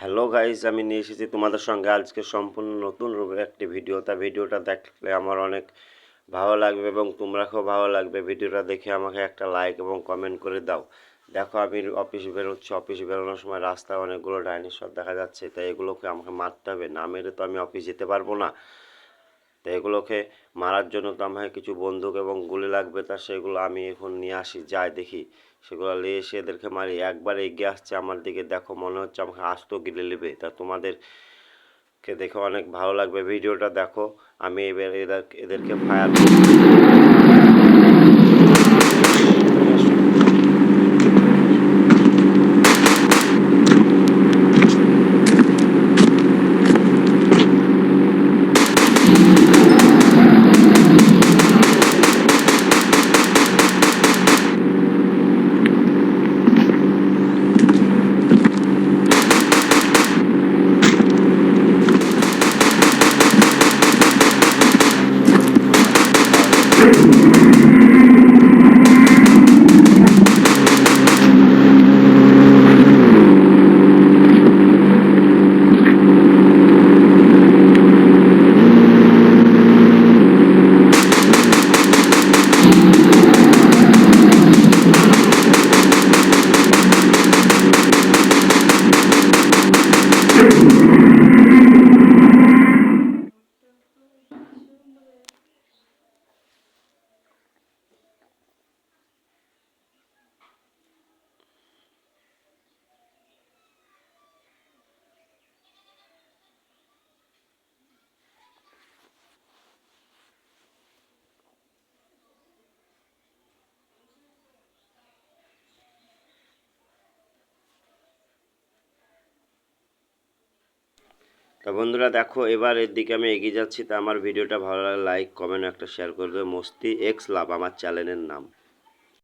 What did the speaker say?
Hello guys আমি নিয়ে এসেছি তোমাদের সঙ্গে আজকে সম্পূর্ণ নতুন রূপের একটি ভিডিও তা ভিডিওটা দেখলে আমার অনেক ভালো লাগবে এবং তোমরা খুব ভালো লাগবে। ভিডিওটা দেখে আমাকে একটা লাইক এবং কমেন্ট করে দাও। দেখো, আমি অফিস বেরোচ্ছি। অফিস বেরোনোর সময় রাস্তায় অনেকগুলো ডাইনোসর দেখা যাচ্ছে। তাই এগুলোকে আমাকে মারতে হবে। না মেরে তো আমি অফিস যেতে পারব না। তো এগুলোকে মারার জন্য তো আমাকে কিছু বন্দুক এবং গুলি লাগবে, তা সেগুলো আমি এখন নিয়ে আসি, যাই দেখি। সেগুলো নিয়ে এসে এদেরকে মারি। একবার এগিয়ে আসছে আমার দিকে, দেখো মনে হচ্ছে আমাকে আসতো গিলে নেবে। তা তোমাদেরকে দেখে অনেক ভালো লাগবে। ভিডিওটা দেখো, আমি এবার এদের এদেরকে ফায়ার তা বন্ধুরা দেখো, এবার এর দিকে আমি এগিয়ে যাচ্ছি। তা আমার ভিডিওটা ভালো লাগে লাইক কমেন্ট একটা শেয়ার করবে। মস্তি এক্স লাভ, আমার চ্যানেলের নাম।